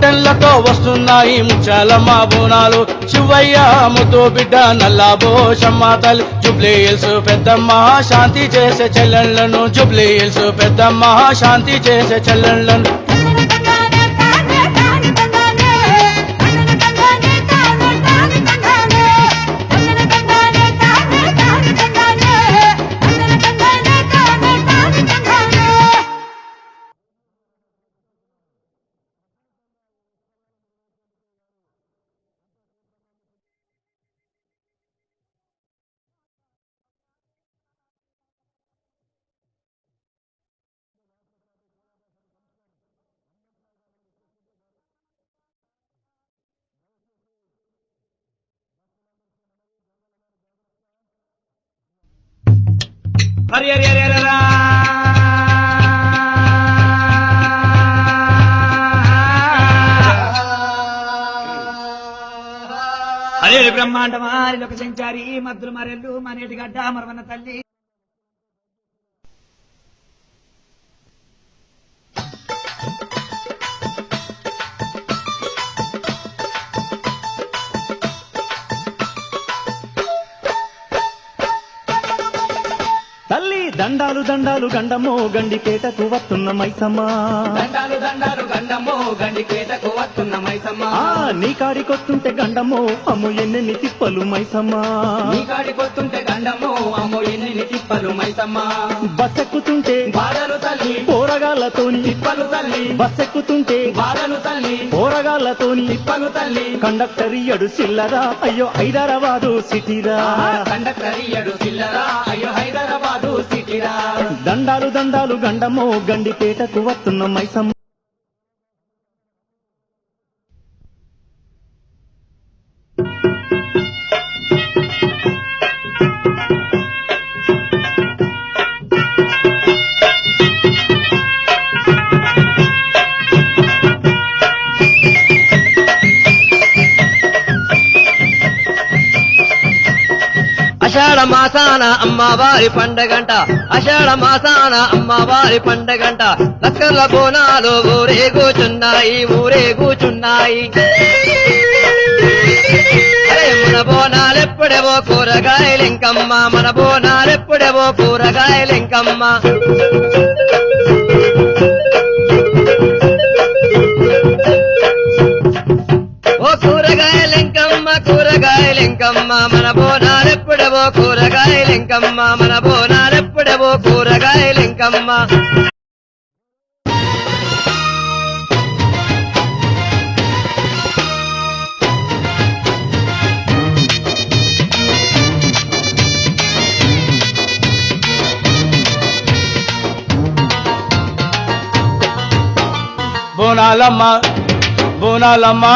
కాటన్లతో వస్తున్నాయి ముచ్చాలమ్మ బోనాలు శివయ్య ముద్దు బిడ్డ నల్లాబోషమ్మ తల్లి. జుబ్లీ హిల్స్ పెద్దమ్మ శాంతి చేసే చెల్లెళ్ళను జుబ్లీ హిల్స్ పెద్దమ్మ శాంతి చేసే చెల్లెళ్ళను హరి హరి హరి హరి రా. హరి హరి లోక సంచారి మద్దులు మరెల్లు మనేటి గడ్డ మరవన తల్లి దండాలు గండమో గండిపేటకు వస్తున్న మైసమ్మ. దండాలు దండాలు గండము గండిపేటకు వస్తున్న మైసమ్మ. నీ కాడికొస్తుంటే గండమో అమ్ము ఎన్నెన్ని తిప్పలు మైసమ్మ. నీ కాడికొస్తుంటే గండము అమ్మో ఎన్ని తిప్పలు మైసమ్మ బస్సెక్కుతుంటే బాధలు తల్లి. పోరగాళ్ళతోని తిప్పలు తల్లి. బస్సెక్కుతుంటే బాధలు తల్లి. పోరగాళ్ళతోని తిప్పలు తల్లి. కండక్టర్ ఇయ్యడు సిల్లరా అయ్యో హైదరాబాదు సిటీరా. కండక్టర్ ఇయ్యడు చిల్లరా అయ్యో హైదరాబాదు సిటీరా. దండాలు దండాలు గండమో గండిపేటకు వస్తున్న మైసమ్మ. మాసాన అమ్మవారి పండగంట. అషాఢ మాసాన అమ్మవారి పండగంట. లక్కర్ల బోనాలు ఊరే కూచున్నాయి ఊరే కూచున్నాయి. మన బోనాలెప్పుడేవో కూరగాయలింకమ్మ మన బోనాలెప్పుడేవో కూరగాయలింకమ్మ ఓ కూరగాయలింకమ్మ కూరగాయలింకమ్మ మన బోన కూరగాయలింకమ్మ మన బోనాలెప్పుడవో కూరగాయలింకమ్మ బోనాలమ్మ బోనాలమ్మ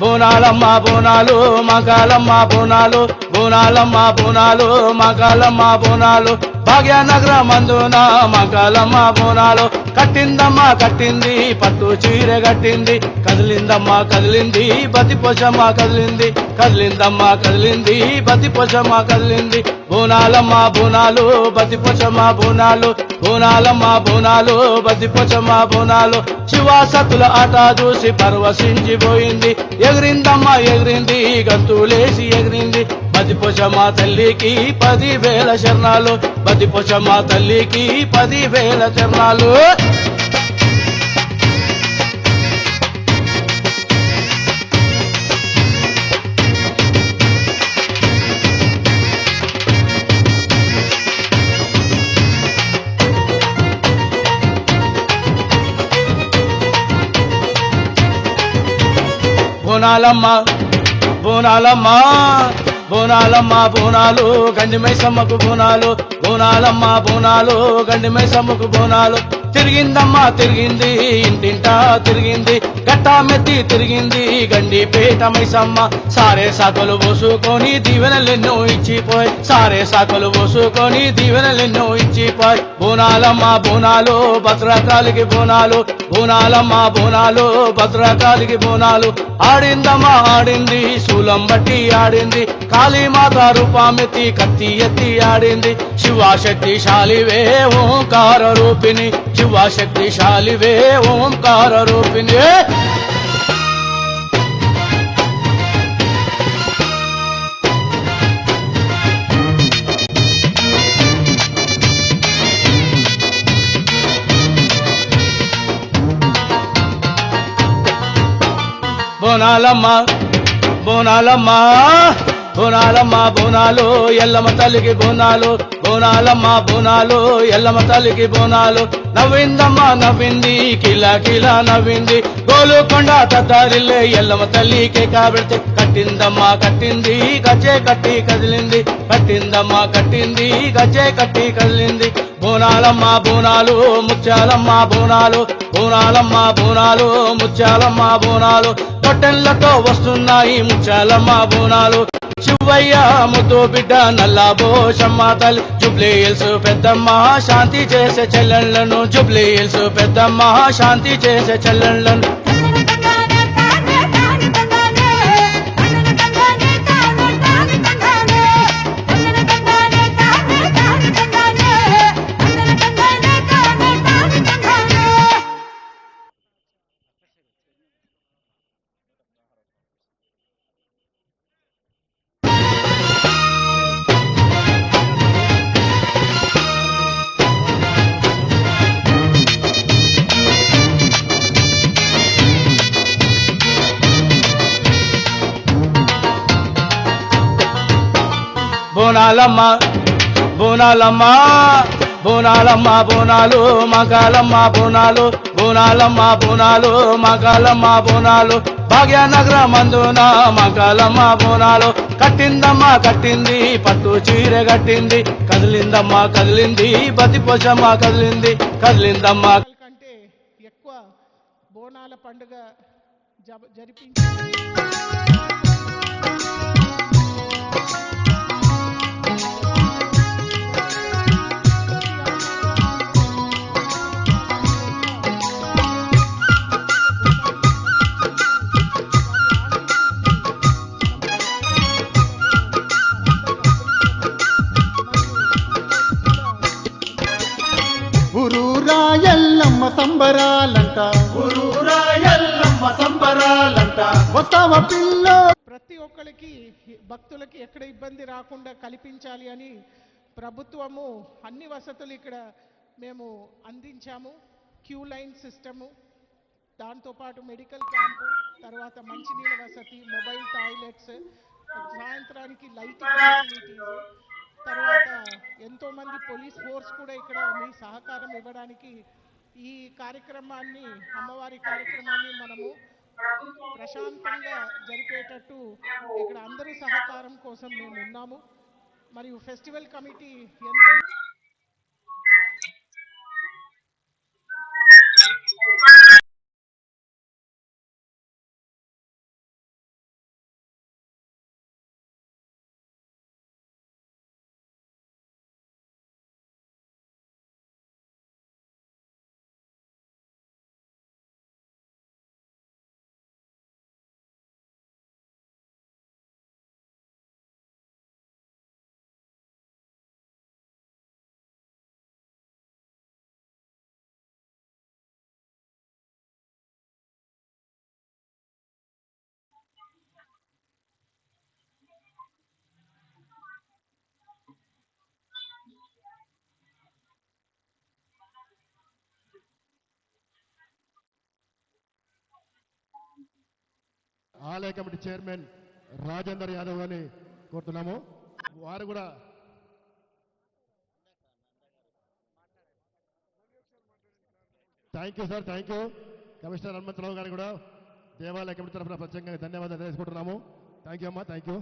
బోనాలమ్మ బోనాలు మగాలమ్మ బోనాలు. బోనాలమ్మ బోనాలు మగాలమ్మ బోనాలు. భాగ్యనగర మందున మగాలమ్మ బోనాలు. కట్టిందమ్మ కట్టింది పట్టు చీర కట్టింది. కదిలిందమ్మ కదిలింది బతి పొషమ్మ కదిలింది. కదిలిందమ్మ కదిలింది బతి పొషమ్మ కదిలింది. బోనాలమ్మ బోనాలు బతి పొషమ్మ బోనాలు. బోనాలమ్మ బోనాలు బతి పొషమ్మ బోనాలు. శివాసతుల ఆట చూసి పరవశించిపోయింది. ఎగిరిందమ్మ ఎగిరింది గంతులేసి ఎగిరింది. బతిపోషమ్మ తల్లికి పదివేల శరణాలు బతిపోషమ్మ తల్లికి పదివేల శరణాలు. బోనాలమ్మ బోనాలమ్మ. బోనాలమ్మ బోనాలు గండిమై సమ్మకు బోనాలు బోనాలమ్మ బోనాలు గండిమై సమ్మకు బోనాలు. తిరిగిందమ్మా తిరిగింది ఇంటింటా తిరిగింది. గట్టామెత్తి తిరిగింది గండి పేట మైసమ్మ సారే సాకులు పోసుకొని దీవెనలెన్నో ఇచ్చిపోయి. సారే సాకులు పోసుకొని దీవెనలెన్నో ఇచ్చిపోయి. బోనాలమ్మ బోనాలు భద్రకాలికి బోనాలు. బోనాలమ్మ బోనాలు భద్రకాలికి బోనాలు. ఆడిందమ్మ ఆడింది శూలం బట్టి ఆడింది. కాళీమాత రూపామెత్తి కత్తి ఎత్తి ఆడింది. శివశక్తిశాలివే ఓంకార రూపిణి. శివశక్తిశాలివే ఓంకార రూపిణి. బోనాలమ్మ బోనాలమ్మ బోనాలమ్మా బోనాలు ఎల్లమ్మ తల్లికి బోనాలు. బోనాలమ్మ బోనాలు ఎల్లమ్మ తల్లికి బోనాలు. నవ్విందమ్మ నవ్వింది కిలా కిలా నవ్వింది. గోలుకొండ తత్తారిల్లే ఎల్లమ్మ తల్లికే కాబడితే కట్టిందమ్మ కట్టింది గజే కట్టి కదిలింది. కట్టిందమ్మ కట్టింది గజే కట్టి కదిలింది. బోనాలమ్మ బోనాలు ముత్యాలమ్మ బోనాలు. బోనాలమ్మ బోనాలు ముత్యాలమ్మ బోనాలు. తొట్టెళ్ళతో వస్తున్నాయి ముత్యాలమ్మ బోనాలు. శివయ్య ముద్దు బిడ్డ నల్లా బోషమ్మ తల్లి. జుబ్లీ పెద్దమ్మ శాంతి చేసే చెల్లెళ్ళను జుబ్లీ పెద్దమ్మ శాంతి చేసే చెల్లెళ్ళను బోనాలమ్మ బోనాలమ్మ బోనాలమ్మ బోనాలు మగాలమ్మ బోనాలు బోనాలమ్మ బోనాలు మగాలమ్మ బోనాలు. భాగ్యనగర మందున మగాలమ్మ బోనాలు. కట్టిందమ్మ కట్టింది పట్టు చీర కట్టింది కదిలిందమ్మ కదిలింది బతిపోచమ్మ కదిలింది కదిలిందమ్మ. కంటే ఎక్కువ బోనాల పండుగ జరిపించింది. జరిపించి ఊరూరాయల్లమ్మ సంబరాలంట. ఊరూరాయల్లమ్మ సంబరాలంట. వస్తావ పిల్లో? ప్రతి ఒక్కరికి భక్తులకి ఎక్కడ ఇబ్బంది రాకుండా కల్పించాలి అని ప్రభుత్వము అన్ని వసతులు ఇక్కడ మేము అందించాము. క్యూ లైన్ సిస్టము దాంతోపాటు మెడికల్ క్యాంపు తర్వాత మంచినీళ్ళ వసతి మొబైల్ టాయిలెట్స్ సాయంత్రానికి లైటింగ్ ఫెసిలిటీస్ తర్వాత ఎంతో మంది పోలీస్ ఫోర్స్ కూడా ఇక్కడ మీ సహకారం ఇవ్వడానికి ఈ కార్యక్రమాన్ని అమ్మవారి కార్యక్రమాన్ని మనము ప్రశాంతంగా జరిపేటట్టు ఇక్కడ అందరూ సహకారం కోసం మేము ఉన్నాము. మరియు ఫెస్టివల్ కమిటీ ఎంతో ఆలయ కమిటీ చైర్మన్ రాజేందర్ యాదవ్ గారిని కోరుతున్నాము. వారు కూడా thank you sir thank you. Commissioner Hanumantha Rao గారు కూడా దేవాలయ కమిటీ తరఫున ప్రత్యేకంగా ధన్యవాదాలు తెలుసుకుంటున్నాము. థ్యాంక్ యూ అమ్మా థ్యాంక్ యూ.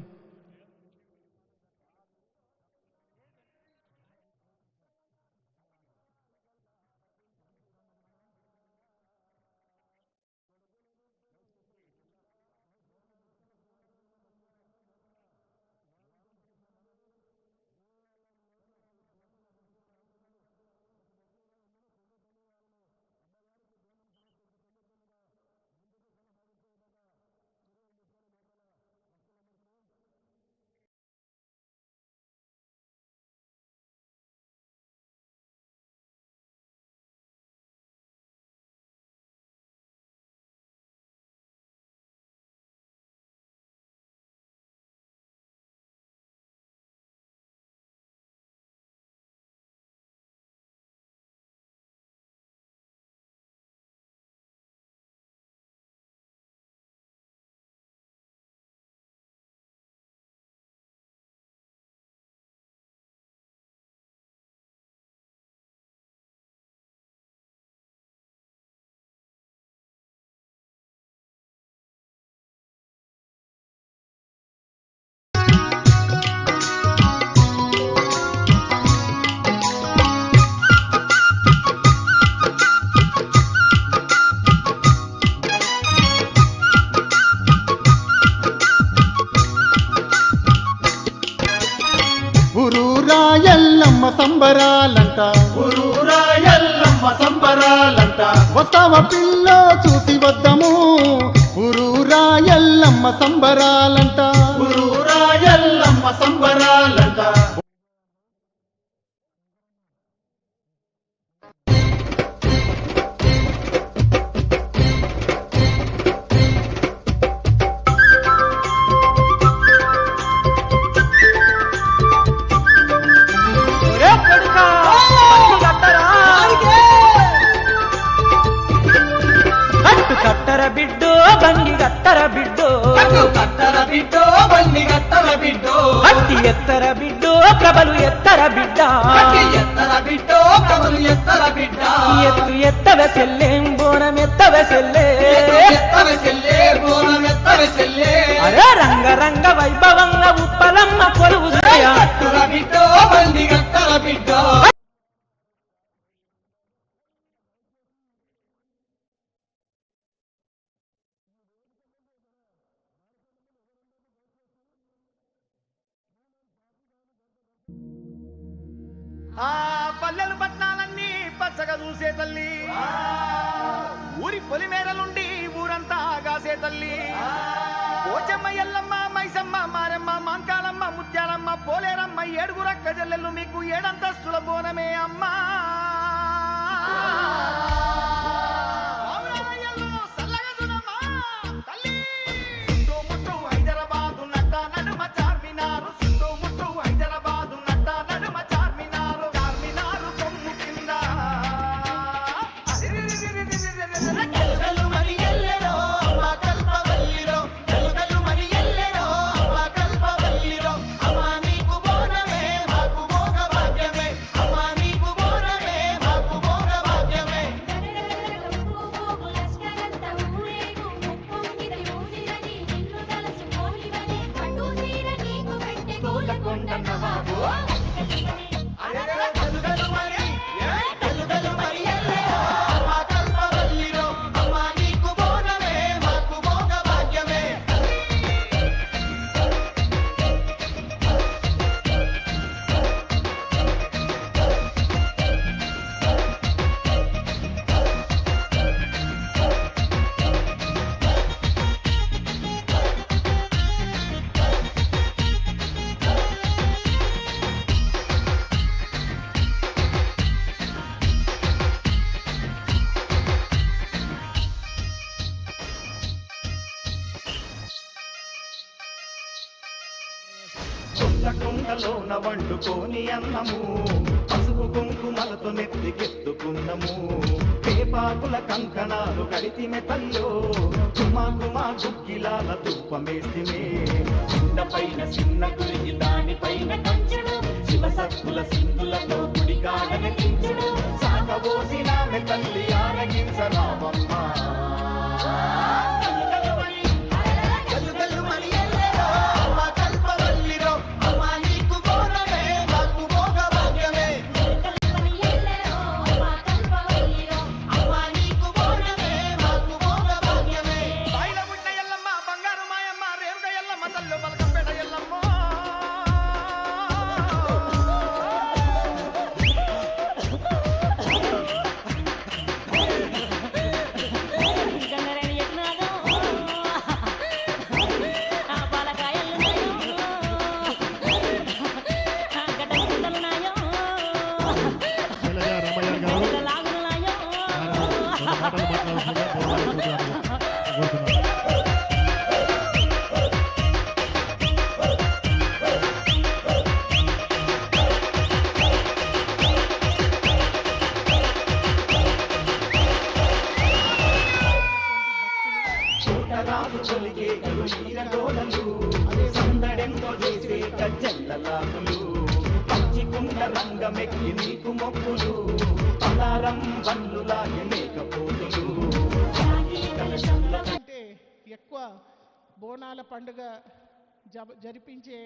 సంబరాలంట. ఊరూరా ఎల్లమ్మ సంబరాలంట. వస్తావ పిల్ల చూసి వద్దము? ఊరూరా ఎల్లమ్మ సంబరాలంట. ప్రభలు ఎత్తర బిడ్డ? ఎత్తర బిడ్డో కమలు ఎత్తర బిడ్డ? ఎత్తు ఎత్తవ సెల్లేం బోనం ఎత్తవ సెల్లే ఎత్తర సెల్లే బోనం ఎత్తర సెల్లే అరే రంగ రంగ వైభవంగా ఉప్పలమ్మ కొలువు బిడ్డో బండి బిడ్డో. ఆ పల్లెలు పట్నాలన్నీ పచ్చగా చూసే తల్లి. ఊరి పొలిమేరలుండి ఊరంతా కాసే తల్లి. పోచమ్మ ఎల్లమ్మ మైసమ్మ మారమ్మ మాంకాలమ్మ ముత్యాలమ్మ పోలేరమ్మ ఏడుగురక్క జల్లెళ్ళు మీకు ఏడంతస్తుల బోనమే అమ్మా. అన్నము. పసుపు కుంకుమలతో నెత్తికెత్తుకున్నము. పేపాకుల కంకణాలు కడితిమె తల్లో. కుమా కుమా గుగ్గిలాల తుప్పమేసిమే చిన్న పైన చిన్న గురికి దానిపైన కంచుడు. శివసత్తుల సింధులతో గుడికాడన కించుడు సాగబోసిన తల్లి ఆరగించరామమ్మా చూడరాదు తొలిగే సందడెంతో చేసే రంగమెక్కి నీకు మొక్కులు. పలారం బండ్లులాగే మేకపోతులు. ఎక్కువ బోనాల పండుగ జరిపించే